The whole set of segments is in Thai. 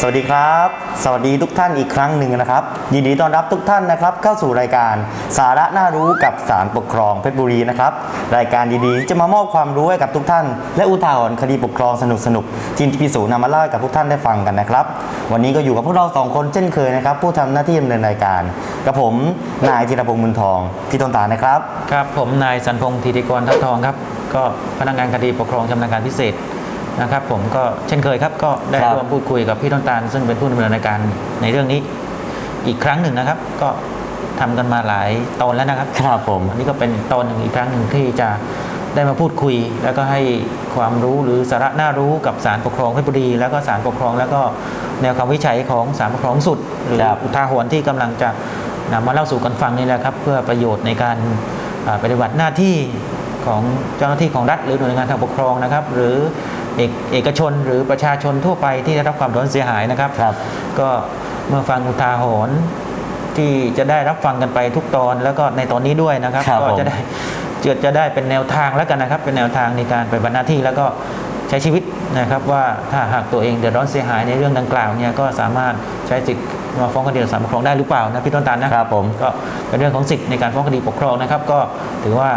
สวัสดีครับ สวัสดีทุกท่านอีกครั้งหนึ่งนะครับ ยินดีต้อนรับทุกท่านนะครับ เข้าสู่รายการสาระน่ารู้กับสารปกครองเพชรบุรีนะครับรายการดีๆที่จะมามอบความรู้ให้กับทุกท่าน และอุทาหรณ์คดีปกครองสนุกๆที่พี่สูนำมาเล่าให้กับทุกท่านได้ฟังกันนะครับ วันนี้ก็อยู่กับพวกเราสองคนเช่นเคยนะครับ ผู้ทำหน้าที่ดำเนินรายการกับผมนายธีรพงษ์มุนทองพี่ต้นตานะครับครับ ผมนายสันพงศ์ธีติกรทัพทองครับ ก็พนักงานคดีปกครองชำนาญการพิเศษ นะครับผมก็เช่นเคยครับก็ได้ครับร่วมพูดคุยกับพี่ต้นตาล ซึ่งเป็นผู้ดำเนินรายการในเรื่องนี้ อีกครั้งหนึ่งนะครับ ก็ทำกันมาหลายตอนแล้วนะครับครับผมอันนี้ก็เป็นตอนหนึ่งอีกครั้งหนึ่งที่จะได้มาพูดคุย แล้วก็ให้ความรู้หรือสาระน่ารู้กับศาลปกครองเพชรบุรี แล้วก็ศาลปกครอง แล้วก็แนวคำวิจัยของศาลปกครองสุดหรือครับอุทาหรณ์ที่กำลังจะนำมาเล่าสู่กันฟังนี่แหละครับ เพื่อประโยชน์ในการอ่าปฏิบัติหน้าที่ของเจ้าหน้าที่ของรัฐหรือหน่วยงานทางปกครองนะครับ หรือ เอกเอกชนหรือประชาชนทั่วไปที่ได้รับความร้อนเสียหายนะครับครับ ก็เมื่อฟังอุทาหรณ์ที่จะได้รับฟังกันไปทุกตอนแล้วก็ในตอนนี้ด้วยนะครับ ครับก็ผม จะได้จะจะได้เป็นแนวทางแล้วกันนะครับ เป็นแนวทางในการปฏิบัติหน้าที่แล้วก็ใช้ชีวิตนะครับ ว่าถ้าหากตัวเองเดือดร้อนเสียหายในเรื่องดังกล่าวเนี่ยก็สามารถใช้สิทธิ์มาฟ้องคดีต่อศาลปกครองได้หรือเปล่านะพี่ต้นตาลนะ ครับผม ก็เป็นเรื่องของสิทธิ์ในการฟ้องคดีปกครองนะครับ ก็ถือว่า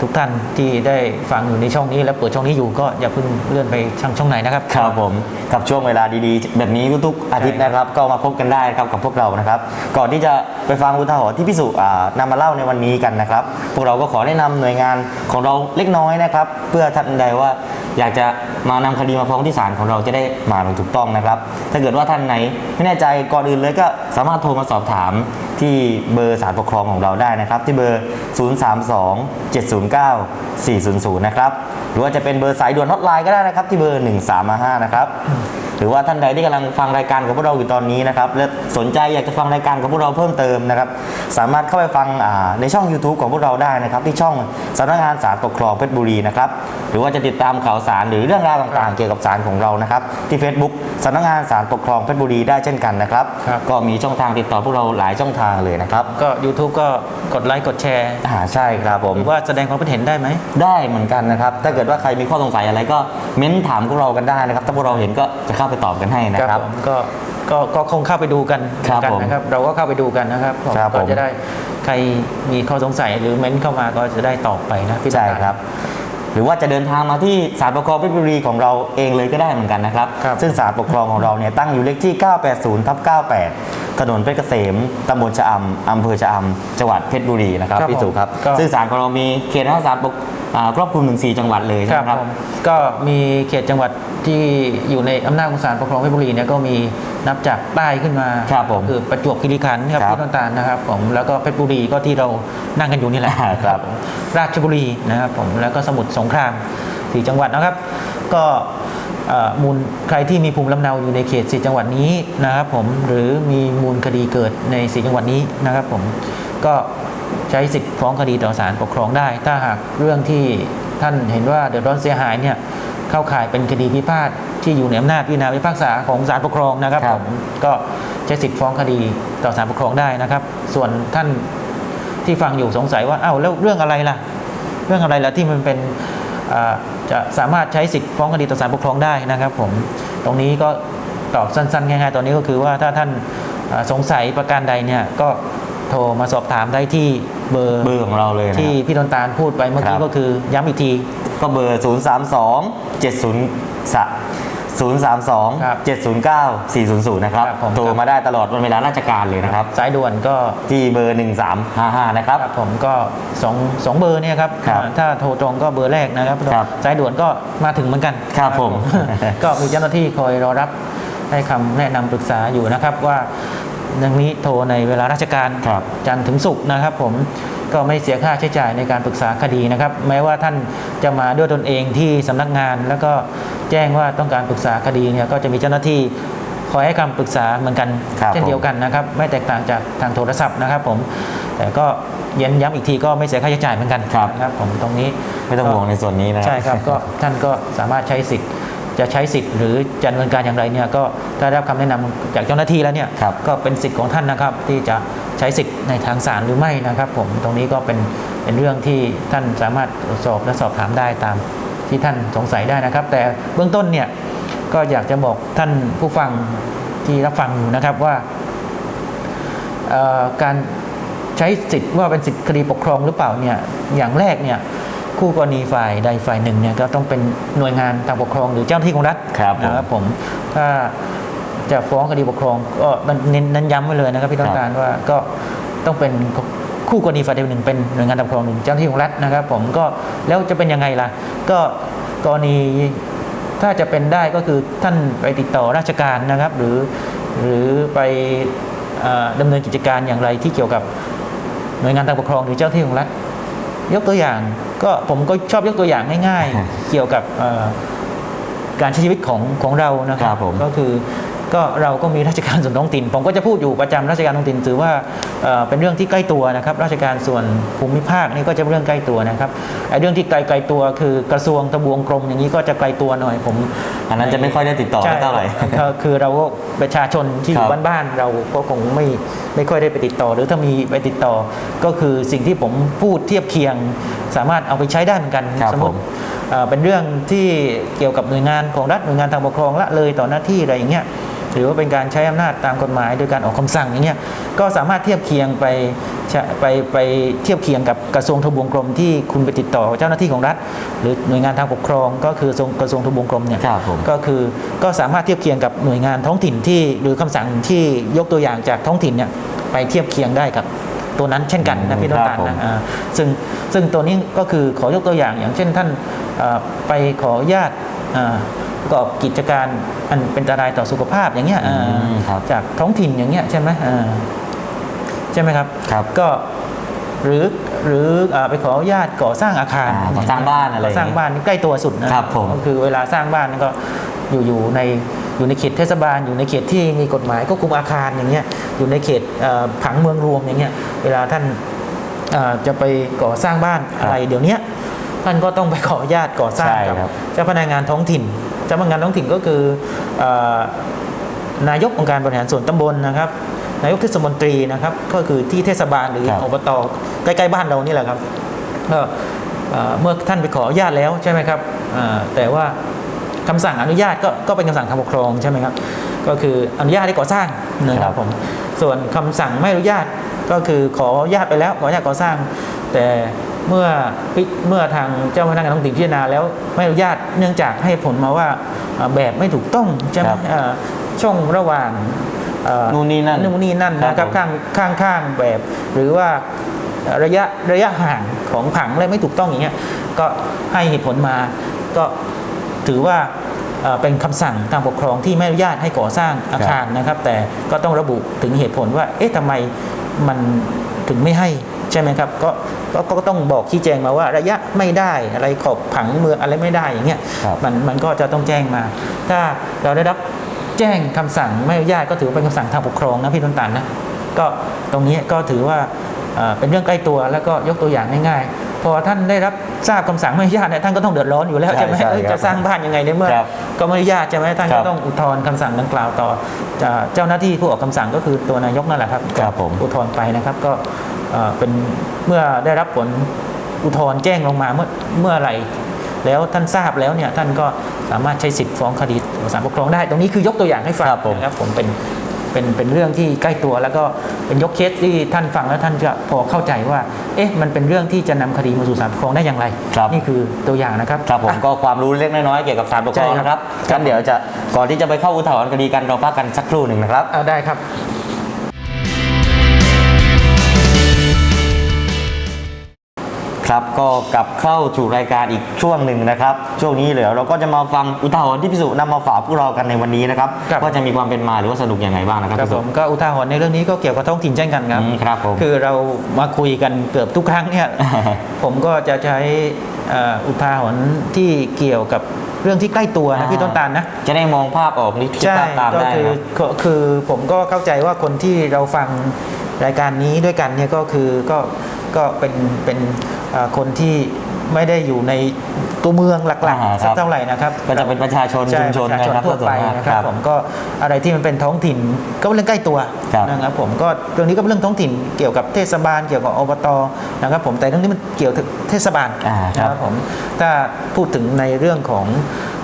ทุกท่านที่ได้ฟังอยู่ในช่องนี้และเปิดช่องนี้อยู่ก็อย่าเพิ่งเลื่อนไปช่องช่องไหนนะครับ ครับผมกับช่วงเวลาดีๆ แบบนี้ทุกๆอาทิตย์นะครับ ก็มาพบกันได้ครับกับพวกเรานะครับ ก่อนที่จะไปฟังอุทาหรณ์ที่พิสุอ่านำมาเล่าในวันนี้กันนะครับ พวกเราก็ขอแนะนำหน่วยงานของเราเล็กน้อยนะครับ เพื่อท่านใดว่าอยากจะมานำคดีมาฟ้องที่ศาลของเราจะได้มาลงถูกต้องนะครับ ถ้าเกิดว่าท่านไหนไม่แน่ใจก่อนอื่นเลยก็สามารถโทรมาสอบถามที่เบอร์ศาลปกครองของเราได้นะครับ ที่เบอร์ 032 709 400 นะครับ หรือว่าจะเป็นเบอร์สายด่วนฮอตไลน์ก็ได้นะครับ ที่เบอร์ 1355 นะครับ หรือว่าท่านใดที่กำลังฟังรายการกับพวกเราอยู่ตอนนี้นะครับและสนใจอยากจะฟังรายการกับพวกเราเพิ่มเติมนะครับ สามารถเข้าไปฟังอ่าในช่อง YouTube ของพวกเราได้นะครับ ที่ช่องสำนักงานศาลปกครองเพชรบุรีนะครับหรือว่าจะติดตามข่าวสารหรือเรื่องราวต่างๆ เกี่ยวกับศาลของเรานะครับ ที่ Facebook สำนักงานศาลปกครองเพชรบุรีได้เช่นกันนะครับครับ ก็มีช่องทางติดต่อพวกเราหลายช่องทางเลยนะครับ ก็ YouTube ก็กดไลค์กดแชร์อ่าใช่ครับผมหรือว่าแสดงความคิดเห็นได้ไหม ได้เหมือนกันนะครับ ถ้าเกิดว่าใครมีข้อสงสัยอะไรก็เม้นถามพวกเรากันได้นะครับ ถ้าพวกเราเห็นก็จะเข้าไปตอบกันให้นะครับผมก็ก็ก็คงเข้าไปดูกันครับกันผมนะครับ เราก็เข้าไปดูกันนะครับผมครับก็ผมจะได้ใครมีข้อสงสัยหรือเม้นเข้ามาก็จะได้ตอบไปนะพี่ใช่ตาลครับ หรือว่าจะเดินทางมาที่ศาลปกครองเพชรบุรีของเราเองเลยก็ได้เหมือนกันนะครับครับ ซึ่งศาลปกครองของเราเนี่ยตั้งอยู่เลขที่ 980ทับ98 ถนนเพชรเกษมตำบลชะอำอำเภอชะอำจังหวัดเพชรบุรีนะครับครับพี่สุครับก็ซึ่งศาลของเรามีเขตศาลปก อ่าครอบคลุมถึง4จังหวัดเลยใช่คไหรัมบครับ ผมก็มีเขตจังหวัดที่อยู่ในอำนาจของศาลปกครองเพชรบุรีเนี่ยก็มีนับจากใต้ขึ้นมาครับผมคือประจวบคีรีขันธ์ครับครับพี่ต้นตาลนะครับผมแล้วก็เพชรบุรีก็ที่เรานั่งกันอยู่นี่แหละอ่าครับผมราชบุรีนะครับผมแล้วก็สมุทรสงครามสี่จังหวัดนะครับ ก็เอ่อมูลใครที่มีภูมิลำเนาอยู่ในเขตสี่จังหวัดนี้นะครับผมหรือมีมูลคดีเกิดในสี่จังหวัดนี้นะครับผมก็ ใช้สิทธิ์ฟ้องคดีต่อศาลปกครองได้ ถ้าหากเรื่องที่ท่านเห็นว่าเดือดร้อนเสียหายเนี่ยเข้าข่ายเป็นคดีพิพาทที่อยู่ในอำนาจพิจารณาพิพากษาของศาลปกครองนะครับครัผบมก็ใช้สิทธิ์ฟ้องคดีต่อศาลปกครองได้นะครับ ส่วนท่านที่ฟังอยู่สงสัยว่าอ้าวแล้วเรื่องอะไรล่ะ เรื่องอะไรล่ะที่มันเป็นอ่าจะสามารถใช้สิทธิ์ฟ้องคดีต่อศาลปกครองได้นะครับผมตรงนี้ก็ตอบสั้นๆง่ายๆตอนนี้ก็คือว่าถ้าท่านอ่าสงสัยประการใดเนี่ยก็ โทรมาสอบถามได้ที่เบอร์เบอร์ของเราเลยนะที่พี่ต้นตาลพูดไปเมื่อคกี้รับก็คือย้ำอีกที ก็เบอร์ 0 3 2 7 0 0 3 2 ครับ7 0 9 4 0 0 นะครับ ครับผมโทรมาได้ตลอดวันเวลาราชการเลยนะครับ สายด่วนก็ที่เบอร์ 1355 นะครับ ครับผมก็สองสองเบอร์เนี่ยครับครับถ้าโทรตรงก็เบอร์แรกนะครับครับสายด่วนก็มาถึงเหมือนกันครับผม ก็มีเจ้าหน้าที่คอยรอรับให้คำแนะนำปรึกษาอยู่นะครับว่า เรื่องนี้โทรในเวลาราชการครับจันทร์ถึงศุกร์นะครับ ผมก็ไม่เสียค่าใช้จ่ายในการปรึกษาคดีนะครับ แม้ว่าท่านจะมาด้วยตนเองที่สำนักงาน แล้วก็แจ้งว่าต้องการปรึกษาคดีเนี่ยก็จะมีเจ้าหน้าที่คอยให้คำปรึกษาเหมือนกัน ครับเช่นเดียวกันนะครับ ไม่แตกต่างจากทางโทรศัพท์นะครับ ผม แต่ก็เย็นย้ำอีกทีก็ไม่เสียค่าใช้จ่ายเหมือนกันครับ นะครับ ผมตรงนี้ไม่ต้องห่วงในส่วนนี้นะ ใช่ครับก็ท่านก็สามารถใช้สิทธิ์จะใช้สิทธิ์หรือจะดำเนินการอย่างไรเนี่ยก็ถ้า ได้รับคำแนะนำจากเจ้าหน้าที่แล้วเนี่ยครับก็เป็นสิทธิ์ของท่านนะครับ ที่จะใช้สิทธิ์ในทางศาลหรือไม่นะครับ ผมตรงนี้ก็เป็นเป็นเรื่องที่ท่านสามารถตรวจสอบและสอบถามได้ตามที่ท่านสงสัยได้นะครับ แต่เบื้องต้นเนี่ยก็อยากจะบอกท่านผู้ฟังที่รับฟังอยู่นะครับว่าเอ่อการใช้สิทธิ์ว่าเป็นสิทธิคดีปกครองหรือเปล่าเนี่ยอย่างแรกเนี่ยคู่กรณีฝ่ายใดฝ่ายหนึ่งเนี่ยก็ต้องเป็นหน่วยงานทางปกครองหรือเจ้าหน้าที่ของรัฐครับผมนะครับผมถ้า จะฟ้องคดีปกครองก็เน้นเน้นย้ำไว้เลยนะครับพี่ต้องการว่าก็ต้องเป็นคู่กรณีฝ่ายใดฝ่ายหนึ่งเป็นหน่วยงานทางปกครองหรือเจ้าหน้าที่ของรัฐนะครับ ผมก็แล้วจะเป็นยังไงล่ะ ก็กรณีถ้าจะเป็นได้ก็คือท่านไปติดต่อราชการนะครับ หรือหรือไปเอ่อดำเนินกิจการอย่างไรที่เกี่ยวกับหน่วยงานทางปกครองหรือเจ้าหน้าที่ของรัฐยกตัวอย่างก็ผมก็ชอบยกตัวอย่างง่ายครับๆเกี่ยวกับเอ่อการใช้ชีวิตของของเรานะคครัรับบผมก็คือ ก็เราก็มีราชการส่วนท้องถิ่น ผมก็จะพูดอยู่ประจำราชการท้องถิ่นถือว่าเอ่อเป็นเรื่องที่ใกล้ตัวนะครับ ราชการส่วนภูมิภาคนี่ก็จะเป็นเรื่องใกล้ตัวนะครับไอ้เรื่องที่ไกลไกลๆตัวคือกระทรวงทบวงกรมอย่างนี้ก็จะไกลตัวหน่อยผม อันนั้นจะไม่ค่อยได้ติดต่อใช่เท่าไหร่ก็คือเราก็ประชาชนที่อคยู่รับบ้านๆเราก็คงไม่ไม่ค่อยได้ไปติดต่อ หรือถ้ามีไปติดต่อ ก็คือสิ่งที่ผมพูดเทียบเคียง สามารถเอาไปใช้ได้เหมือนกันครับสมมผติมเอ่อเป็นเรื่องที่เกี่ยวกับหน่วยงานของรัฐหน่วยงานทางปกครองละเลยต่อหน้าที่อะไรอย่างเงี้ย หรือว่าเป็นการใช้อำนาจตามกฎหมาย โดยการออกคำสั่งอย่างเงี้ยก็สามารถเทียบเคียงไปใช้ไปไปเทียบเคียงกับกระทรวงทบวงกรมที่คุณไปติดต่อเจ้าหน้าที่ของรัฐ หรือหน่วยงานทางปกครอง ก็คือกระทรวงทบวงกรมเนี่ยครับผมก็คือก็สามารถเทียบเคียงกับหน่วยงานท้องถิ่นที่หรือคำสั่งที่ยกตัวอย่างจากท้องถิ่นเนี่ยไปเทียบเคียงได้กับตัวนั้นเช่นกันอืนะมพี่ต้นตาลครับผมนะอ่าซึ่งซึ่งตัวนี้ก็คือขอยกตัวอย่างอย่างเช่นท่านเอ่อไปขออนุญาตอ่า ประกอบกิจการอันเป็นอันตรายต่อสุขภาพอย่างเงี้ยอ่าอืมครับ จากท้องถิ่นอย่างเงี้ยใช่ไหมอ่าใช่ไหมครับ ครับก็หรือหรืออ่าไปขออนุญาตก่อสร้างอาคารอ่าก่อสร้างบ้านอะไรก่อสร้างบ้านนี่ใกล้ตัวสุดนะครับผม ก็คือเวลาสร้างบ้านก็อยู่อยู่ในอยู่ในเขตเทศบาล อยู่ในเขตที่มีกฎหมายควบคุมอาคารอย่างเงี้ยอยู่ในเขตเอ่อผังเมืองรวมอย่างเงี้ยเวลาท่านเอ่อจะไปก่อสร้างบ้านอะไรเดี๋ยวเนี้ยท่านก็ต้องไปขออนุญาตก่อสร้างใช่กับครับ เจ้าพนักงานท้องถิ่น เจ้าพนักงานท้องถิ่นก็คือเอ่อนายกองค์การบริหารส่วนตำบลนะครับนายกเทศมนตรีนะครับ ก็คือที่เทศบาลหรือครับอบตใกล้ๆบ้านเรานี่แหละครับก็เอ่อเมื่อท่านไปขออนุญาตแล้วใช่ไหมครับเอ่อแต่ว่าคำสั่งอนุญาตก็ก็เป็นคำสั่งทางปกครองใช่ไหมครับก็คืออนุญาตให้ก่อสร้างนะคครัรับบผมส่วนคำสั่งไม่อนุญาตก็คือขออนุญาตไปแล้วขออนุญาตก่อสร้าง แต่ เมื่อพิเมื่อทางเจ้าพนักงานท้องถิ่นพิจารณาแล้วไม่อนุญาตเนื่องจากให้ผลมาว่าเอ่อแบบไม่ถูกต้องใช่ไหมครับเอ่อช่องระหว่างเอ่อนู่นนี่นั่นนู่นนี่นั่นครับนะครับผมข้างข้างข้างแบบ หรือว่าระยะระยะห่างของผังอะไรไม่ถูกต้องอย่างเงี้ยก็ให้เหตุผลมาก็ถือว่าเอ่อเป็นคำสั่งทางปกครองที่ไม่อนุญาตให้ก่อสร้างอาคารนะครับ แต่ก็ต้องระบุถึงเหตุผลว่าเอ๊ะทำไมมันถึงไม่ให้ ใช่ไหมครับก็ก็ก็ต้องบอกชี้แจงมาว่าระยะไม่ได้อะไรขอบผังเมืองอะไรไม่ได้อย่างเงี้ยครับมันมันก็จะต้องแจ้งมา ถ้าเราได้รับแจ้งคำสั่งไม่อนุญาตก็ถือว่าเป็นคำสั่งทางปกครองนะพี่ต้นตาลนะก็ตรงนี้ก็ถือว่าเอ่อเป็นเรื่องใกล้ตัวแล้วก็ยกตัวอย่างง่ายๆ พอท่านได้รับทราบคำสั่งไม่อนุญาตเนี่ยท่านก็ต้องเดือดร้อนอยู่แล้วใช่ใช่ไหมใช่เอ้ยครับจะสร้างบ้านยังไงในเมื่อครับก็ไม่อนุญาตใช่ไหมท่านครัก็บต้องอุทธรณ์คำสั่งดังกล่าวต่อจะเจ้าหน้าที่ผู้ออกคำสั่งก็คือตัวนายกนั่นแหละครับครับผมอุทธรณ์ไปนะครับก็เอ่อเป็นเมื่อได้รับผลอุทธรณ์แจ้งลงมาเมื่อเมื่อไหร่แล้วท่านทราบแล้วเนี่ยท่านก็สามารถใช้สิทธิ์ฟ้องคดีต่อศาลปกครองได้ ตรงนี้คือยกตัวอย่างให้ฟังครับผมนะครับผมเป็น เป็นเป็นเรื่องที่ใกล้ตัว แล้วก็เป็นยกเคสที่ท่านฟังแล้วท่านจะพอเข้าใจว่า เอ๊ะมันเป็นเรื่องที่จะนำคดีมาสู่ศาลปกครองได้อย่างไรครับนี่คือตัวอย่างนะครับครับผมอะก็ความรู้เล็กน้อยๆเกี่ยวกับศาลปกครองใช่ครับนะครับกันเดี๋ยวจะก่อนที่จะไปเข้าอุทธรณ์คดีกันเราพักกันสักครู่หนึ่งนะครับเอาได้ครับ ครับก็กลับเข้าสู่รายการอีกช่วงหนึ่งนะครับ ช่วงนี้เดี๋ยวเราก็จะมาฟังอุทาหรณ์ที่พิสุนำมาฝากพวกเรากันในวันนี้นะครับครับ ว่าจะมีความเป็นมาหรือว่าสนุกยังไงบ้างนะครับครับพี่ผสุมก็อุทาหรณ์ในเรื่องนี้ก็เกี่ยวกับท้องถิ่นเช่นกันครับ อืมครับผม คือเรามาคุยกันเกือบทุกครั้งเนี่ย ผมก็จะใช้เอ่ออุทาหรณ์ที่เกี่ยวกับเรื่องที่ใกล้ตัวนะพี่ต้นตาลนะ จะได้มองภาพออกนี่คิดใช่ภาพตามก็ได้คือครับก็คือผมก็เข้าใจว่าคนที่เราฟังรายการนี้ด้วยกันเนี่ยก็คือก็ ก็เป็นเป็นเอ่อคนที่ไม่ได้อยู่ในตัวเมืองหลักอ่าๆครัสักบเท่าไหร่นะครับก็จะเป็นประชาชนใช่ชุมชนประชาชนนะครับทั่วไปส่วนมากนะครับครับผมก็อะไรที่มันเป็นท้องถิ่นก็เป็นเรื่องใกล้ตัวครับนะครับผมก็เรื่องนี้ก็เป็นเรื่องท้องถิ่นเกี่ยวกับเทศบาลเกี่ยวกับอบตนะครับผมแต่เรื่องนี้มันเกี่ยวกับเทศบาลอ่าครับนะครับผมถ้าพูดถึงในเรื่องของ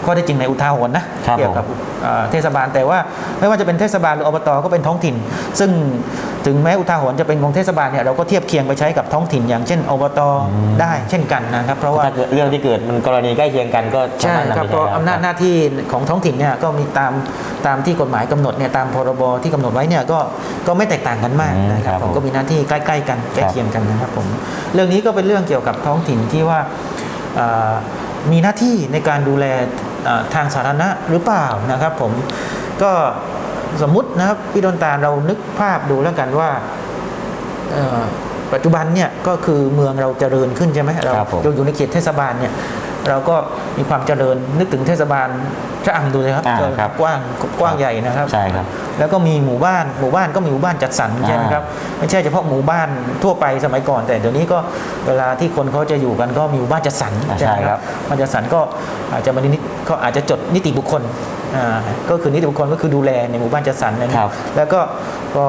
ข้อเท็จจริงในอุทาหรณ์นะครับเกี่ยวกับผมเอ่อเทศบาล แต่ว่าไม่ว่าจะเป็นเทศบาลหรืออบตก็เป็นท้องถิ่น ซึ่งถึงแม้อุทาหรณ์จะเป็นของเทศบาลเนี่ยเราก็เทียบเคียงไปใช้กับท้องถิ่น อย่างเช่นอบตได้เช่นกันนะครับเพราะว่าถ้าเกิดเรื่องที่เกิดมันกรณีใกล้เคียงกันก็ใช่สามารถนำครับไปเพราะใช้ได้อำนาจหน้าที่ของท้องถิ่นเนี่ยก็มีตามตามที่กฎหมายกำหนดเนี่ยตามพรบที่กำหนดไว้เนี่ยก็ก็ไม่แตกต่างกันมากอืมนะครับครับผมผมก็มีหน้าที่ใกล้ๆกันใกล้ครับเคียงกันนะครับผมเรื่องนี้ก็เป็นเรื่องเกี่ยวกับท้องถิ่นที่ว่าเอ่อมีหน้าที่ในการดูแลเอ่อ ทางสาธารณะหรือเปล่านะครับ ผมก็สมมุตินะครับพี่ดนตาลเรานึกภาพดูแล้วกันว่าเอ่อปัจจุบันเนี่ยก็คือเมืองเราเจริญขึ้นใช่ไหมเราครับผมเราอยู่ในเขตเทศบาลเนี่ยเราก็มีความเจริญนึกถึงเทศบาลชะอำดูเลยครับอ่าก็ครับกว้างกว้างใหญ่นะครับใช่ครับ แล้วก็มีหมู่บ้านหมู่บ้านก็มีหมู่บ้านจัดสรรอ่าใช่ไหมครับไม่ใช่เฉพาะหมู่บ้านทั่วไปสมัยก่อน แต่เดี๋ยวนี้ก็เวลาที่คนเขาจะอยู่กันก็มีหมู่บ้านจัดสรรอ่าใช่ไหมใช่คครัรับบบ้านจัดสรรก็อาจจะมานิดก็อาจจะจดนิติบุคคลอ่าก็คือนิติบุคคลก็คือดูแลในหมู่บ้านจัดสรรนั่นครับแล้วก็พอ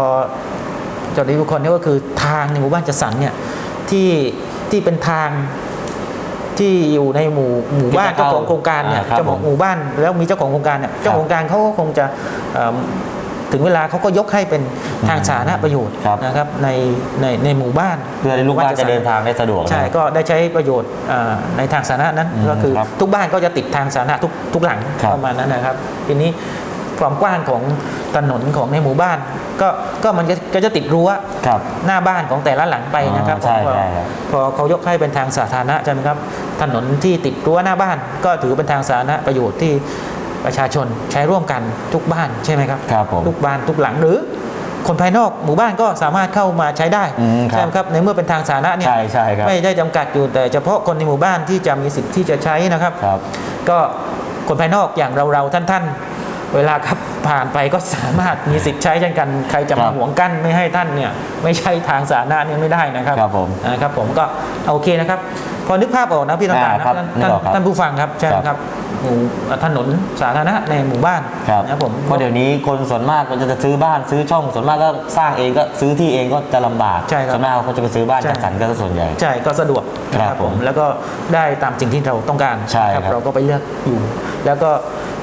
จดนิติบุคคลนี่ก็คือทางในหมู่บ้านจัดสรรเนี่ยที่ที่เป็นทางที่อยู่ในหมู่หมู่บ้านที่จะเจ้าเข้าของโครงการเนี่ยอ่าครับเจ้าของผมหมู่บ้านแล้วมีเจ้าของโครงการเนี่ยเจ้าของโครงการเขาก็คงจะเอ่อ ถึงเวลาเขาก็ยกให้เป็นทางสาธารณประโยชน์ครับนะครับในในในหมู่บ้านเพื่อให้ลูกบ้านจะเดินทางได้สะดวกใช่นะก็ได้ใช้ประโยชน์อ่าในทางสาธารณะนั้นอืมก็คือครับทุกบ้านก็จะติดทางสาธารณะทุกทุกหลังครับประมาณนั้นนะครับ ทีนี้ความกว้างของถนนของในหมู่บ้าน ก็ก็มันก็ก็จะติดรั้วครับหน้าบ้านของแต่ละหลังไปนะครับอ๋อใช่พอใช่ครับพอเขายกให้เป็นทางสาธารณะใช่ไหมครับถนนที่ติดรั้วหน้าบ้าน ก็ถือเป็นทางสาธารณะประโยชน์ที่ ประชาชนใช้ร่วมกันทุกบ้านใช่ไหมครับครับผมทุกบ้านทุกหลังหรือ คนภายนอกหมู่บ้านก็สามารถเข้ามาใช้ได้อืมครับใช่ไหมครับในเมื่อเป็นทางสาธารณะเนี่ยใช่ใช่ครับไม่ได้จำกัดอยู่แต่เฉพาะคนในหมู่บ้านที่จะมีสิทธิ์ที่จะใช้นะครับครับ ก็คนภายนอกอย่างเราเราท่านท่านๆเวลาขับผ่านไปก็สามารถมีสิทธิ์ใช้เช่นกันใครจะครัมาบหวงกั้นไม่ให้ท่านเนี่ยไม่ใช่ทางสาธารณะเนี่ยไม่ได้นะครับครับผมนะครับผมก็โอเคนะครับ พอนึกภาพออกนะพี่ต่างๆอ่านะครับท่านนึกออกครับท่านผู้ฟังครับใช่ไหมครับหมู่ถนนสาธารณะในหมู่บ้านครับนะครับผมเพราะเดี๋ยวนี้คนส่วนมากก็จะซื้อบ้านซื้อช่องส่วนมากก็สร้างเองก็ซื้อที่เองก็จะลำบากใช่ครับส่วนมากเขาจะไปซื้อบ้านใช่จัดสรรก็ส่วนใหญ่ใช่ก็สะดวกนะคครัรับบผผมมแล้วก็ได้ตามสิ่งที่เราต้องการใช่นะครับเราก็ไปเลือกอยู่ แล้วก็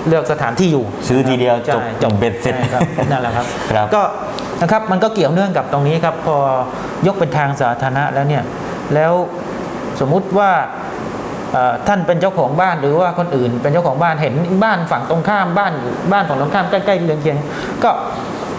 เลือกสถานที่อยู่ ซื้อทีเดียวใช่จบจบเบ็ดเสร็จใช่ครับนั่นแหละครับครับก็นะครับมันก็เกี่ยวเนื่องกับตรงนี้ครับพอยกเป็นทางสาธารณะแล้วเนี่ยแล้ว สมมุติว่าท่านเป็นเจ้าของบ้านหรือว่าคนอื่นเป็นเจ้าของบ้านเห็นบ้านฝั่งตรงข้ามบ้านอยู่บ้านฝั่งตรงข้ามใกล้ๆเรือนเคียงก็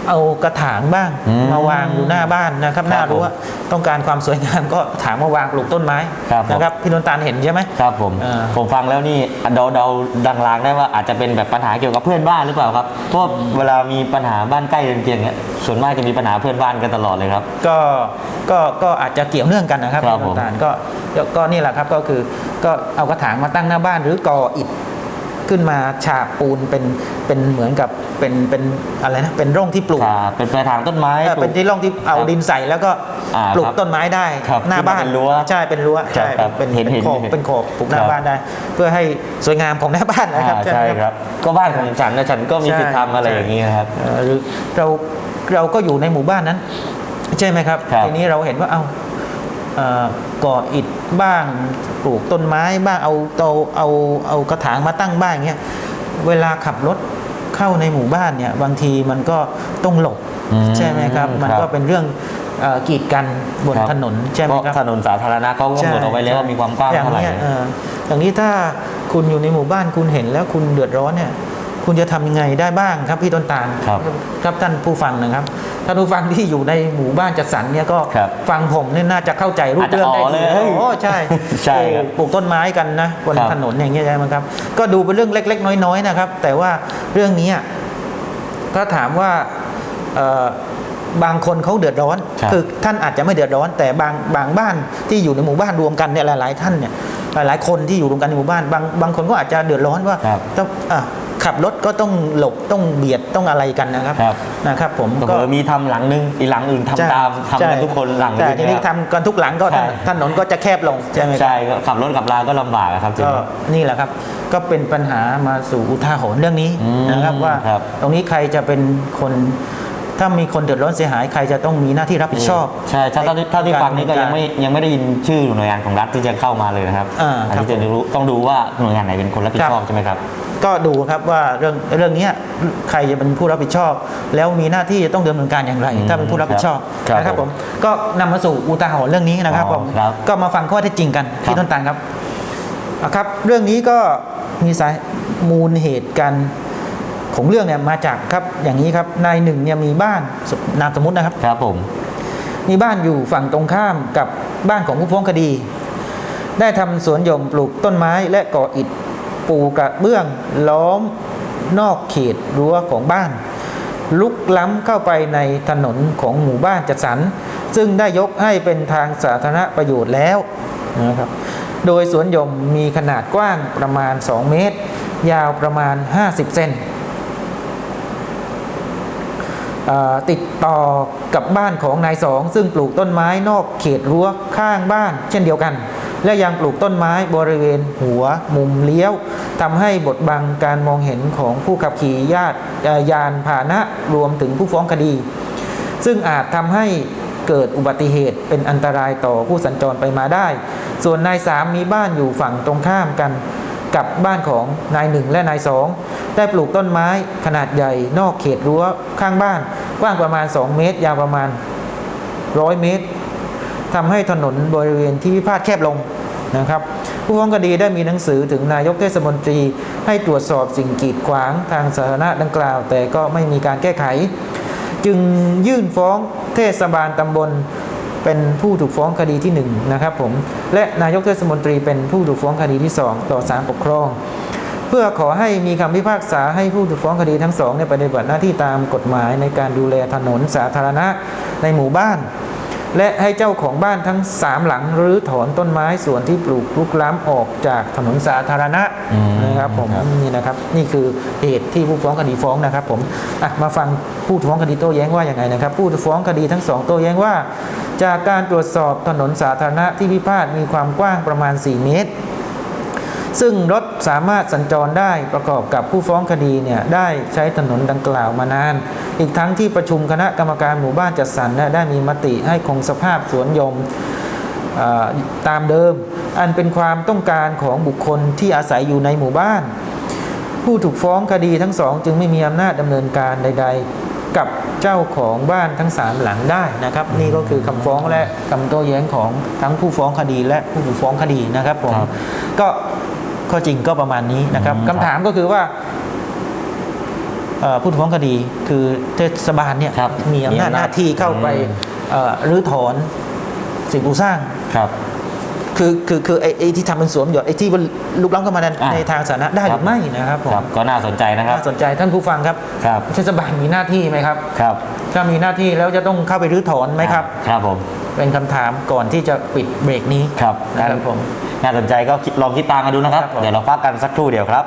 เอากระถางบ้างอืมมาวางอยู่หน้าบ้านนะครับครับหน้ารั้วต้องการความสวยงามก็ถางมาวางปลูกต้นไม้ครับผมนะครับพี่นนตาลเห็นใช่ไหมครับผมอ่าผมฟังแล้วนี่เดาเดาดังลางได้ว่าอาจจะเป็นแบบปัญหาเกี่ยวกับเพื่อนบ้านหรือเปล่าครับเพราะเวลามีปัญหาบ้านใกล้เรือนเคียงเนี่ยส่วนมากจะมีปัญหาเพื่อนบ้านกันตลอดเลยครับ ก็ก็ก็อาจจะเกี่ยวเนื่องกันนะครับครับพี่น้ำตาลก็ก็ก็นี่แหละครับก็คือก็เอากระถางมาตั้งหน้าบ้านหรือก่ออิฐ ขึ้นมาฉาบปูนเป็นเป็นเหมือนกับเป็นเป็นอะไรนะเป็นร่องที่ปลูกอ่าเป็นกระถางต้นไม้เออปลูเป็กนที่ร่องที่เอาครับดินใส่แล้วก็อ่าปลูกครับต้นไม้ได้ครับหน้าบ้านเป็นรั้วใช่เป็นรั้วใช่ครับเป็นเห็นเป็นเห็นขอบเห็นเป็นขอบปลูกหน้าครับบ้านได้ เพื่อให้สวยงามของหน้าบ้านนะครับอ่าไหมใช่ครับ ก็บ้านของฉันนะฉันก็มีใช่สิทธิ์ทำอะไรอย่างนี้นะครับเอ่อหรือเราเราก็อยู่ในหมู่บ้านนั้น ใช่ไหมครับครับทีนี้เราเห็นว่าเอาเอ่อ ก่ออิฐบ้างปลูกต้นไม้บ้างเอาเอาเอาเอากระถางมาตั้งบ้างเงี้ยเวลาขับรถเข้าในหมู่บ้านเนี่ยบางทีมันก็ต้องหลบอืมใช่ไหมครับ มันครับก็เป็นเรื่องเอ่อกีดกันบนครับถนนใช่ไหมเพราะครับถนนสาธารณะเขาก็กำหนดเอาไว้แล้วว่ามีความกว้างอย่เท่าไหร่นี้ยเอ่ออย่างนี้ถ้าคุณอยู่ในหมู่บ้านคุณเห็นแล้วคุณเดือดร้อนเนี่ย คุณจะทำยังไงได้บ้างครับพี่ต้นตาลครับครับท่านผู้ฟังนะครับท่านผู้ฟังที่อยู่ในหมู่บ้านจัดสรรเนี่ยก็ครับฟังผมเนี่ยน่าจะเข้าใจรูปอาจจะเรื่องได้อ๋อดีเลยโอ้ใช่ใช่ครับปลูกต้นไม้กันนะบนครับถนนอย่างเงี้ยใช่ไหมครับ ก็ดูเป็นเรื่องเล็ก ๆ น้อยๆนะครับ แต่ว่าเรื่องนี้อะก็ถามว่าเอ่อบางคนเขาเดือดร้อนครับอท่านอาจจะไม่เดือดร้อน แต่บางบางบ้านที่อยู่ในหมู่บ้านรวมกันเนี่ยหลาย ๆ ท่านเนี่ยหลายๆคนที่อยู่รวมกันในหมู่บ้านบางบางคนก็อาจจะเดือดร้อนว่าครับต้องอะ ขับรถก็ต้องหลบต้องเบียดต้องอะไรกันนะครับครับ นะครับ ผมก็เผลอมีทำหลังนึงอีกหลังอื่นทำใช่ตามทำกันใช่ทุกคนหลังแต่อื่นทีนี้นะครับทำกันทุกหลังก็ใช่ถนนก็จะแคบลงใช่ไหมครับใช่ก็ขับรถขับลาก็ลำบากอะครับทีก็นี้นี่แหละครับ ก็เป็นปัญหามาสู่อุทาหรณ์เรื่องนี้อืมนะครับว่าครับตรงนี้ใครจะเป็นคนถ้ามีคนเดือดร้อนเสียหายใครจะต้องมีหน้าที่รับผิดชอบใช่ถ้าถ้าถ้าที่ฟังนี่ก็ยังไม่ารยังไม่ได้ยินชื่อหน่วยงานของรัฐที่จะเข้ามาเลยนะครับอ่าอันครับนี้จะรู้ต้องดูว่าหน่วยงานไหนเป็นคนรับผิดชอบใช่ไหมครับ ก็ดูครับว่าเรื่องเรื่องเนี้ยใครจะเป็นผู้รับผิดชอบ แล้วมีหน้าที่จะต้องดำเนินการอย่างไรอืมถ้าเป็นผู้รับผิดชอบครับนะครับผผมมก็นำมาสู่อุทาหรณ์เรื่องนี้นะครับอ๋อผมครับก็มาฟังข้อเท็จจริงกันครับที่ต้นตาลครับอะครับเรื่องนี้ก็มีสายมูลเหตุกันของเรื่องเนี่ยมาจากครับอย่างนี้ครับนายหนึ่งเนี่ยมีบ้านนามสมมตินะครับครับผมมีบ้านอยู่ฝั่งตรงข้ามกับบ้านของผู้ฟ้องคดี ได้ทำสวนหย่อมปลูกต้นไม้และก่ออิฐ ปูกระเบื้องล้อมนอกเขตรั้วของบ้าน ลุกล้ำเข้าไปในถนนของหมู่บ้านจัดสรรซึ่งได้ยกให้เป็นทางสาธารณประโยชน์แล้วนะครับโดยสวนหย่อมมีขนาดกว้างประมาณ 2 เมตร ยาวประมาณ 50 เซนเอ่อติดต่อกับบ้านของนายสอง ซึ่งปลูกต้นไม้นอกเขตรั้วข้างบ้าน เช่นเดียวกัน และยังปลูกต้นไม้บริเวณหัวมุมเลี้ยวทำให้บดบังการมองเห็นของผู้ขับขี่ญาติยานพาหนะรวมถึงผู้ฟ้องคดี ซึ่งอาจทำให้เกิดอุบัติเหตุเป็นอันตรายต่อผู้สัญจรไปมาได้ ส่วนนายสามมีบ้านอยู่ฝั่งตรงข้ามกันกับบ้านของนายหนึ่งและนายสองได้ปลูกต้นไม้ขนาดใหญ่นอกเขตรั้วข้างบ้าน กว้างประมาณ 2 เมตร ยาวประมาณ 100 เมตรทำให้ถนนบริเวณที่พิพาทแคบลง นะครับ ผู้ฟ้องคดีได้มีหนังสือถึงนายกเทศมนตรี ให้ตรวจสอบสิ่งกีดขวางทางสาธารณะดังกล่าว แต่ก็ไม่มีการแก้ไข จึงยื่นฟ้องเทศบาลตำบลเป็นผู้ถูกฟ้องคดีที่หนึ่งนะครับผมและนายกเทศมนตรีเป็นผู้ถูกฟ้องคดีที่สองต่อศาลปกครอง เพื่อขอให้มีคำพิพากษาให้ผู้ถูกฟ้องคดีทั้งสองเนี่ยปฏิบัติหน้าที่ตามกฎหมายในการดูแลถนนสาธารณะในหมู่บ้าน และให้เจ้าของบ้านทั้งสามหลังรื้อถอนต้นไม้ส่วนที่ปลูกลุกล้ำออกจากถนนสาธารณะอืมนะครับผมครับนี่นะครับนี่คือเหตุที่ผู้ฟ้องคดีฟ้องนะครับผมอะมาฟังผู้ฟ้องคดีโต้แย้งว่าอย่างไงนะครับ ผู้ฟ้องคดีทั้งสองโต้แย้งว่า จากการตรวจสอบถนนสาธารณะที่พิพาทมีความกว้างประมาณ 4 เมตรซึ่งรถสามารถสัญจรได้ประกอบกับผู้ฟ้องคดีเนี่ยได้ใช้ถนนดังกล่าวมานาน อีกทั้งที่ประชุมคณะกรรมการหมู่บ้านจัดสรรเนี่ยได้มีมติให้คงสภาพสวนยมเอ่อตามเดิม อันเป็นความต้องการของบุคคลที่อาศัยอยู่ในหมู่บ้าน ผู้ถูกฟ้องคดีทั้งสอง จึงไม่มีอำนาจดำเนินการใด ๆ กับเจ้าของบ้านทั้งสามหลังได้นะครับ นี่ก็คือคำฟ้องและคำโต้แย้งของทั้งผู้ฟ้องคดีและผู้ถูกฟ้องคดีนะครับผมครับก็ข้อจริงก็ประมาณนี้นะครับอืมคำถามก็คือว่าเอ่อ ผู้ถูกฟ้องคดี คือเทศบาลเนี่ยครับมีอำนาจมีอำนาจหน้าที่เข้าไปอืมเอ่อรื้อถอนสิ่งปลูกสร้างครับคือคือคือไอ้ไอ้ที่ทำเป็นสวมหยดไอ้ที่มันลุกล้ำเข้ามาในอ่าในทางสาธารณะได้หครัรืบอไม่นะครับผมครับก็น่าสนใจนะครับน่าสนใจท่านผู้ฟังครับครับเทศบาลมีหน้าที่ไหมครับครับ ถ้ามีหน้าที่แล้วจะต้องเข้าไปรื้อถอนไหมครับ ครับผมเป็นคำถามก่อนที่จะปิดเบรกนี้ครับนะครับผมน่าสนใจก็คิดลองคิดตามกันดูนะครับครับผมเดี๋ยวเราพักกันสักครู่เดียวครับ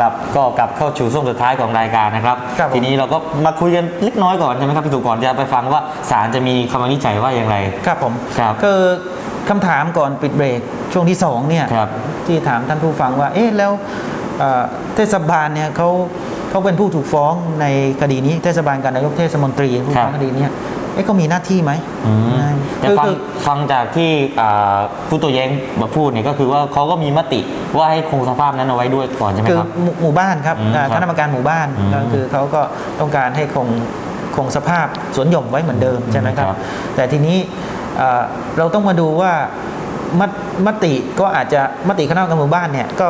ครับก็กลับเข้าสู่ช่วงสุดท้ายของรายการนะครับ ครับผม ทีนี้เราก็มาคุยกันเล็กน้อยก่อนใช่ไหมครับพี่สุก่อนจะไปฟังว่าศาลจะมีคำวินิจฉัยว่าอย่างไร ครับผมครับคือคำถามก่อนปิดเบรกช่วงที่สองเนี่ยครับ ที่ถามท่านผู้ฟังว่า เอ๊ะแล้วเอ่อเทศบาลเนี่ยเขาเขาเป็นผู้ถูกฟ้องในคดีนี้เทศบาลกับนายกเทศมนตรีผู้ฟ้องคดีเนี้เอ๊ะเขามีหน้าที่ไหมอืมนะแต่คือฟังคือ ฟังจากที่อ่าผู้ตัวแย้งมาพูดเนี่ยก็คือว่าเขาก็มีมติว่าให้คงสภาพนั้นเอาไว้ด้วยก่อนใช่ไหมคือครับ หมู่หมู่บ้านครับอืมอ่าครับคณะกรรมการหมู่บ้านอืมก็คือเขาก็ต้องการให้คงคงสภาพสวนหย่อมไว้เหมือนเดิมใช่ไหมครับ ครับ แต่ทีนี้เอ่อเราต้องมาดูว่ามตมติก็อาจจะมติคณะกรรมการหมู่บ้านเนี่ยก็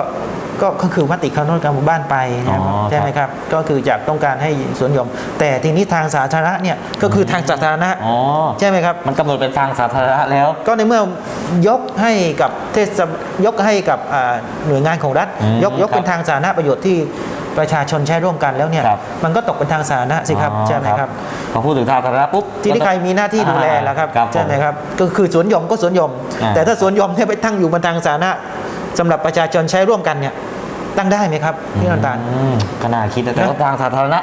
ก็ก็คือมติคณะกรรมการหมู่บ้านไปนะครับอ๋อใช่ไหมครับก็คือจากต้องการให้สวนหย่อม แต่ทีนี้ทางสาธารณะเนี่ยก็คือทางสาธารณะอ๋อ ใช่ไหมครับ มันกำหนดเป็นทางสาธารณะแล้ว ก็ในเมื่อยกให้กับเทศบยกให้กับอ่าหน่วยงานของรัฐ อืมยกยกครับเป็นทางสาธารณประโยชน์ที่ประชาชนใช้ร่วมกันแล้วเนี่ยครับ มันก็ตกเป็นทางสาธารณะสิครับอ๋อใช่ไหมครับ พอพูดถึงทางสาธารณะปุ๊บ ทีนี้ใครมีหน้าที่ดูแลล่ะครับครับใช่ไหมครับก็คือสวนหย่อมก็สวนหย่อม อ่าแต่ถ้าสวนหย่อมเนี่ยไปตั้งอยู่บนทางสาธารณะ สำหรับประชาชนใช้ร่วมกันเนี่ยตั้งได้ไหมครับพี่นันตาลอืมก็น่าคิดนะแต่นะว่าทางสาธารณะ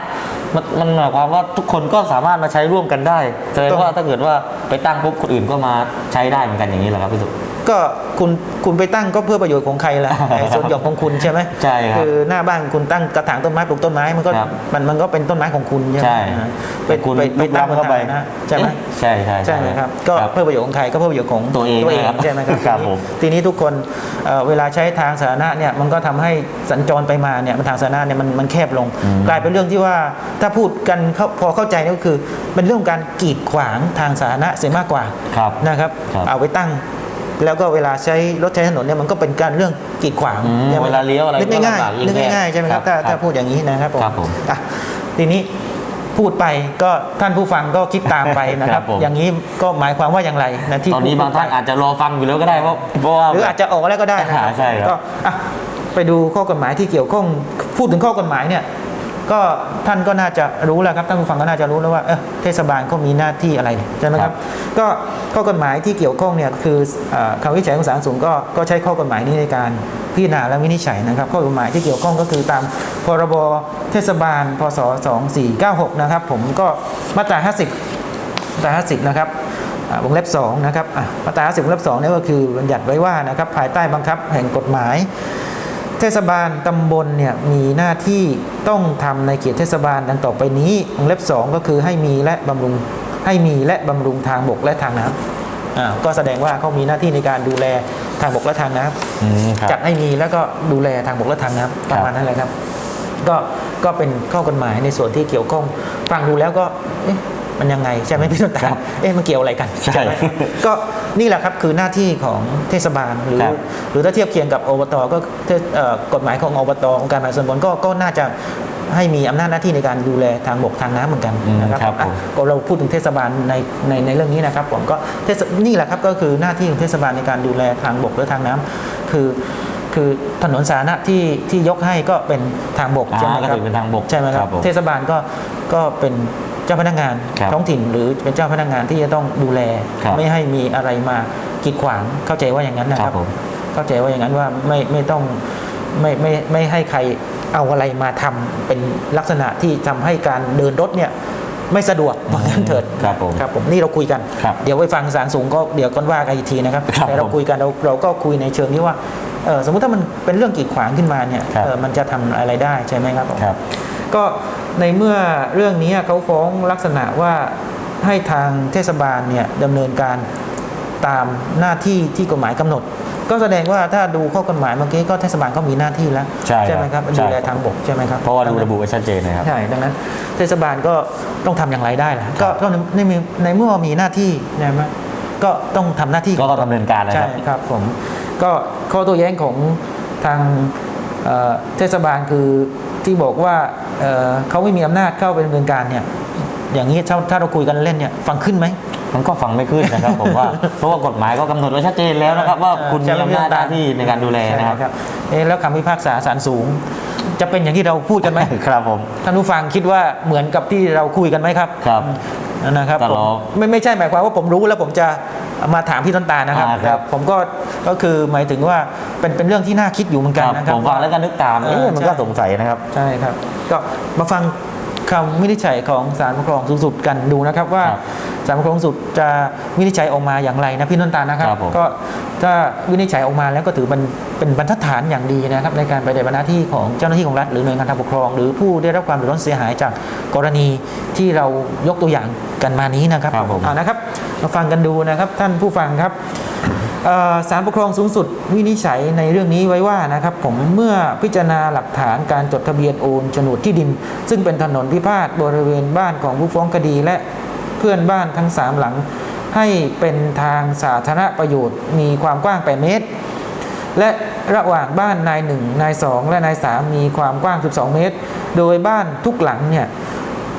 มันมันหมายความว่าทุกคนก็สามารถมาใช้ร่วมกันได้แสดงต้องว่าถ้าเกิดว่าไปตั้งปุ๊บคนอื่นก็มาใช้ได้เหมือนกันอย่างนี้เหรอครับพี่สุ ก็คุณคุณไปตั้งก็เพื่อประโยชน์ของใครล่ะไอ้ส่วนหย่อมของคุณใช่ไหมใช่ครับคือหน้าบ้านคุณตั้งกระถางต้นไม้ปลูกต้นไม้มันก็ครับมันมันก็เป็นต้นไม้ของคุณใช่ไหมใช่อ่าไปแต่คุณไปไปลุกตั้งล้ำเข้าไปนะใช่ไหมเอ๊ะใช่ใช่ใช่ไหมครับก็ครับเพื่อประโยชน์ของใครก็เพื่อประโยชน์ของตัวเองตัวเองนะครับใช่ไหมครับครับทีนี้ผมทีนี้ทุกคนเอ่อเวลาใช้ทางสาธารณะเนี่ยมันก็ทำให้สัญจรไปมาเนี่ยมันทางสาธารณะเนี่ยมันมันแคบลงอืมกลายเป็นเรื่องที่ว่าถ้าพูดกันเข้าพอเข้าใจก็คือเป็นเรื่องการกีดขวางทางสาธารณะเสียมากกว่าครับนะครับครับ เอาไปตั้ง แล้วก็เวลาใช้รถใช้ถนนเนี่ยมันก็เป็นการเรื่องกีดขวางอืมใช่ไหมเวลาเลี้ยวอะไรนึกง่ายก็ลำบากยิ่ๆงนึกง่ายๆแคบใช่ไหมครับครัถ้าบถ้าพูดอย่างนี้นะครับผมครับผมอะทีนี้พูดไปก็ท่านผู้ฟังก็คิดตามไปนะคครัรับบ ผม อย่างนี้ก็หมายความว่าอย่างไรนะที่ตอนนี้พูดบางท่านอาจจะรอฟังอยู่แล้วก็ได้เพราะเพราะว่า หรืออาจจะออกแล้วก็ได้นะครับใช่ครับก็อะไปดูข้อกฎหมายที่เกี่ยวข้อง พูดถึงข้อกฎหมายเนี่ย ก็ท่านก็น่าจะรู้แล้วครับท่านผู้ฟังก็น่าจะรู้แล้วว่าเออเทศบาลเขามีหน้าที่อะไรใช่ไหมครับก็ข้อกฎหมายที่เกี่ยวข้องเนี่ยคือเอ่อคำวินิจฉัยของศาลสูงก็ก็ใช้ข้อกฎหมายนี้ในการพิจารณาและวินิจฉัยนะครับข้อกฎหมายที่เกี่ยวข้องก็คือตามพรบเทศบาลพศ 2496 นะครับ ผมก็มาตรา 50มาตรา 50 นะครับอ่าวงเล็บ2นะครับอะมาตรา 50วงเล็บ2เนี่ยก็คือบัญญัติไว้ว่านะครับภายใต้บังคับแห่งกฎหมาย เทศบาลตำบลเนี่ยมีหน้าที่ต้องทำในเขตเทศบาลดังต่อไปนี้วงเล็บ2 ก็คือให้มีและบำรุงให้มีและบำรุงทางบกและทางน้ำอ่าก็แสดงว่าเขามีหน้าที่ในการดูแลทางบกและทางน้ำอืมครับจัดให้มีแล้วก็ดูแลทางบกและทางน้ำประมาณนั้นเลยครับ ก็ก็เป็นข้อกฎหมายในส่วนที่เกี่ยวข้องฟังดูแล้วก็เอ๊ะ มันยังไงใช่ไหมพี่ต้นตาครับเอ๊ะมันเกี่ยวอะไรกันใช่ไหมก็นี่แหละครับคือหน้าที่ของเทศบาลหรือ ครับหรือถ้าเทียบเคียงกับอบตก็เทศเอ่อกฎหมายของอบตองค์การบริหารส่วนตำบลก็ก็น่าจะให้มีอำนาจหน้าที่ในการดูแลทางบกทางน้ำเหมือนกันอืมนะครับครับอะผมก็เราพูดถึงเทศบาลในในในเรื่องนี้นะครับผมก็เทศนี่แหละครับก็คือหน้าที่ของเทศบาลในการดูแลทางบกและทางน้ำคือคือถนนสาธารณะที่ที่ยกให้ก็เป็นทางบกอ่าใช่ไหมก็ครับถือเป็นทางบกใช่ไหมคครัรับบผม เทศบาลก็ก็เป็น เจ้าพนักงานครับท้องถิ่นหรือเป็นเจ้าพนักงานที่จะต้องดูแลครับไม่ให้มีอะไรมากีดขวางเข้าใจว่าอย่างนั้นนะคครัรับบผมเข้าใจว่าอย่างนั้นว่าไม่ไม่ต้องไม่ไม่ไม่ให้ใครเอาอะไรมาทำเป็นลักษณะที่ทำให้การเดินรถเนี่ยไม่สะดวกว่างั้นเถิดครับผมครับผมนี่เราคุยกันครับเดี๋ยวไปฟังสารสูงก็เดี๋ยวก่อนว่ากันอีกทีนะครับครับแต่เราผมคุยกันเราเราก็คุยในเชิงที่ว่าเออสมมุติถ้ามันเป็นเรื่องกีดขวางขึ้นมาเนี่ยครับเออมันจะทำอะไรได้ใช่ไหมครับผมครับ ก็ ในเมื่อเรื่องนี้เขาฟ้องลักษณะว่าให้ทางเทศบาลเนี่ยดำเนินการตามหน้าที่ที่กฎหมายกำหนด ก็แสดงว่าถ้าดูข้อกฎหมายเมื่อกี้ก็เทศบาลก็มีหน้าที่แล้วใช่ครับไหมครับใช่ดูแลทางบกใช่ไหมครับเพราะว่าดูระบุไว้ชัดเจนนะครับใช่ดังนั้น เทศบาลก็ต้องทำอย่างไรได้ล่ะก็ก็ในในในเมื่อมีหน้าที่นะไหมก็ต้องทำหน้าที่ก็ต้องดำเนินการนะคใช่รับครับผมก็ข้อโตัวแย้งของทางเอ่อเทศบาลคือที่บอกว่า เอ่อเขาไม่มีอำนาจเข้าไปดำเนินการเนี่ยอย่างนี้ถ้าถ้าเราคุยกันเล่นเนี่ยฟังขึ้นไหมมันก็ฟังไม่ขึ้นนะครับผมว่าเพราะว่ากฎหมายก็กำหนดไว้ชัดเจนแล้วนะครับ ว่าคุณมีอำนาจหน้าที่ในการดูแลนะครับใช่เอ๊ะแล้วคำพิพากษาศาลสูง จะเป็นอย่างที่เราพูดกันไหมครับผมท่านผู้ฟังคิดว่าเหมือนกับที่เราคุยกันไหมครับครับนะครับก็ผมรอไม่ไม่ใช่หมายความว่าผมรู้แล้วผมจะมาถามพี่ต้นตาลนะครับอ่าครับ ผมก็ก็คือหมายถึงว่า เป็นเป็นเรื่องที่น่าคิดอยู่เหมือนคกันรับนะครับผมฟังแล้วก็นึกตามเออเอ๊ะมันก็ใช่สงสัยนะครับใช่ครับ ก็มาฟังคำวินิจฉัยของศาลปกครองสูงสุดกันดูนะครับว่าครับศาลปกครองสูงสุดจะวินิจฉัยออกมาอย่างไรนะพี่ต้นตาลนะครับครับผมก็ถ้าวินิจฉัยออกมาแล้วก็ถือเป็นเป็นบรรทัดฐานอย่างดีนะครับ ในการปฏิบัติหน้าที่ของเจ้าหน้าที่ของรัฐหรือหน่วยงานทางปกครอง หรือผู้ได้รับความเดือดร้อนเสียหายจากกรณีที่เรายกตัวอย่างกันมานี้นะครับครับผมเอานะครับมาฟังกันดูนะครับ ท่านผู้ฟังครับเอ่อ ศาลปกครองสูงสุดวินิจฉัยในเรื่องนี้ไว้ว่านะครับผมเมื่อพิจารณาหลักฐานการจดทะเบียนโอนโฉนดที่ดิน ซึ่งเป็นถนนพิพาทบริเวณบ้านของผู้ฟ้องคดีและเพื่อนบ้านทั้งสามหลัง ให้เป็นทางสาธารณประโยชน์มีความกว้าง 8 เมตร และระหว่างบ้านนายหนึ่งนายสองและนายสามมีความกว้าง 12 เมตร โดยบ้านทุกหลังเนี่ย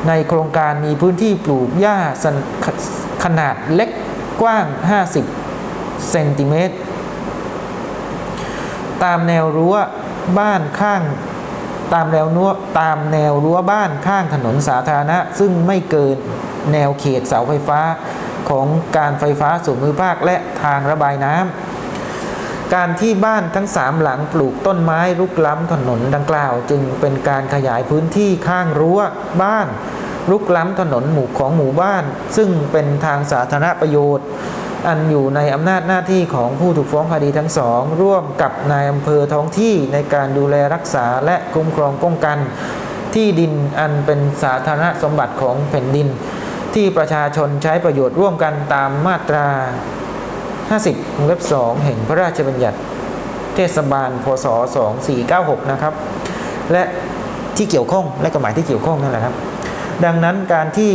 ในโครงการมีพื้นที่ปลูกหญ้าขขนาดเล็กกว้าง 50 เซนติเมตร ตามแนวรั้วบ้านข้าง ตามแนวรั้วตามแนวรั้วบ้านข้างถนนสาธารณะ ซึ่งไม่เกินแนวเขตเสาไฟฟ้าของการไฟฟ้าส่วนภูมิภาคและทางระบายน้ำการที่บ้านทั้งสามหลังปลูกต้นไม้รุกล้ำถนนดังกล่าว จึงเป็นการขยายพื้นที่ข้างรั้วบ้านรุกล้ำถนนหมู่ของหมู่บ้าน ซึ่งเป็นทางสาธารณประโยชน์ อันอยู่ในอำนาจหน้าที่ของผู้ถูกฟ้องคดีทั้งสอง ร่วมกับนายอำเภอท้องที่ในการดูแลรักษาและคุ้มครองป้องกัน ที่ดินอันเป็นสาธารณสมบัติของแผ่นดิน ที่ประชาชนใช้ประโยชน์ร่วมกันตามมาตรา 50วงเล็บ2แห่งพระราชบัญญัติ เทศบาลพศ2496 นะครับ และที่เกี่ยวข้องและกฎหมายที่เกี่ยวข้องนั่นแหละครับ ดังนั้นการที่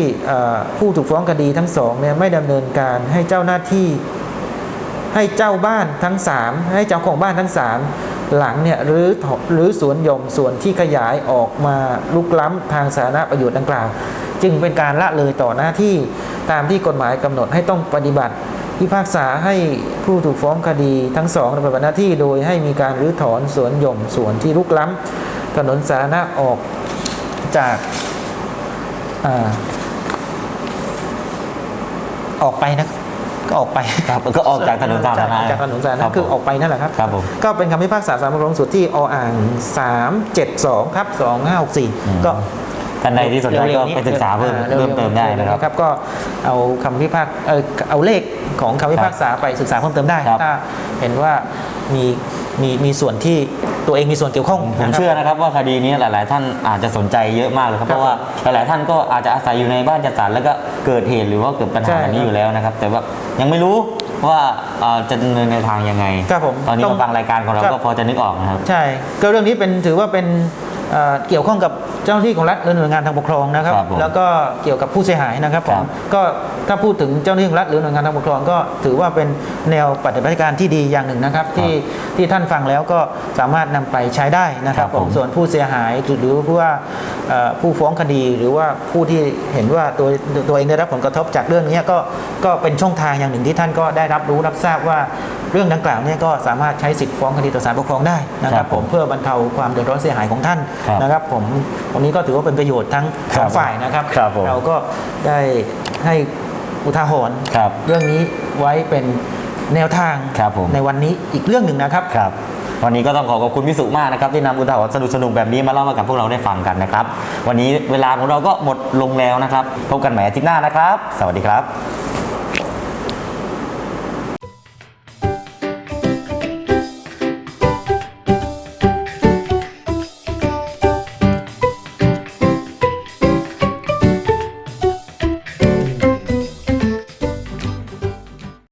ผู้ถูกฟ้องคดีทั้งสองเนี่ยไม่ดำเนินการให้เจ้าหน้าที่ ให้เจ้าบ้านทั้ง 3 ให้เจ้าของบ้านทั้ง 3 หลังเนี่ยหรือถหรือสวนย่อมส่วนที่ขยายออกมาลุกล้ำทางสาธารณประโยชน์ดังกล่าว จึงเป็นการละเลยต่อหน้าที่ตามที่กฎหมายกำหนดให้ต้องปฏิบัติพิพากษาให้ผู้ถูกฟ้องคดีทั้งสองปฏิบัติหน้าที่โดยให้มีการรื้อถอนสวนย่อมส่วนที่ลุกล้ำถนนสาธารณะออกจาก อ่าออกไปนะก็ออกไปครับก็ออกจากถนนสาธารณะจากถนนสาธารครัณะบคือออกไปนั่นแหละครับครับผมก็เป็นคำพิพากษาสารปกครองสูตรที่ออ่าง372ครับ2564ก็ท่านใดที่สนใจก็ไปศึกษาเพิ่มอ่เพิ่มเติมได้นะครับครับก็เอาคำพิพากเออเอาเลขของคำพิพากษาไปศึกษาเพิ่มเติมได้ครับถ้าเห็นว่ามีมีมีส่วนที่ตัวเองมีส่วนเกี่ยวข้องผมนะครับเชื่อนะครับว่าคดีนี้หลาย ๆ ท่านอาจจะสนใจเยอะมากเลยครับครับเพราะว่าหลาย ๆ ท่านก็อาจจะอาศัยอยู่ในบ้านจัดสรรแล้วก็เกิดเหตุหรือว่าเกิดปัญใช่หาครับอันนี้อยู่แล้วนะครับ แต่ว่ายังไม่รู้ว่าเอ่อจะดำเนินในทางยังไงครับผมตอนนี้ต้องมาฟังรายการของเราครับก็พอจะนึกออกนะครับ ใช่ก็เรื่องนี้เป็นถือว่าเป็น เอ่อเกี่ยวข้องกับเจ้าหน้าที่ของรัฐหรือหน่วยงานทางปกครองนะครับ ครับผมแล้วก็เกี่ยวกับผู้เสียหายนะครับผครัมบ ก็ถ้าพูดถึงเจ้าหน้าที่ของรัฐหรือหน่วยงานทางปกครองก็ถือว่าเป็นแนวปฏิบัติการที่ดีอย่างหนึ่งนะครับ ที่ที่ท่านฟังแล้วก็สามารถนำไปใช้ได้นะครับครับผผมมส่วนผู้เสียหายหรือผู้ว่าเอ่อผู้ฟ้องคดีหรือว่าผู้ที่เห็นว่าตัวตัวเองได้รับผลกระทบจากเรื่องนี้ก็ก็เป็นช่องทางอย่างหนึ่งที่ท่านก็ได้รับรู้รับทราบว่า เรื่องดังกล่าวเนี่ยก็สามารถใช้สิทธิฟ้องคดีต่อศาลปกครองได้นะคครัรับบผผมมเพื่อบรรเทาความเดือดร้อนเสียหายของท่านครับนะครับผมวันนี้ก็ถือว่าเป็นประโยชน์ทั้งสองครับฝ่ายนะครับครับผมเราก็ได้ให้อุทาหรณ์ครับเรื่องนี้ไว้เป็นแนวทางครับผมในวันนี้อีกเรื่องหนึ่งนะครับครับวันนี้ก็ต้องขอขอบคุณพี่สุมากนะครับที่นำอุทาหรณ์สนุกๆแบบนี้มาเล่าให้กับพวกเราได้ฟังกันนะครับ วันนี้เวลาของเราก็หมดลงแล้วนะครับ พบกันใหม่อาทิตย์หน้านะครับ สวัสดีครับ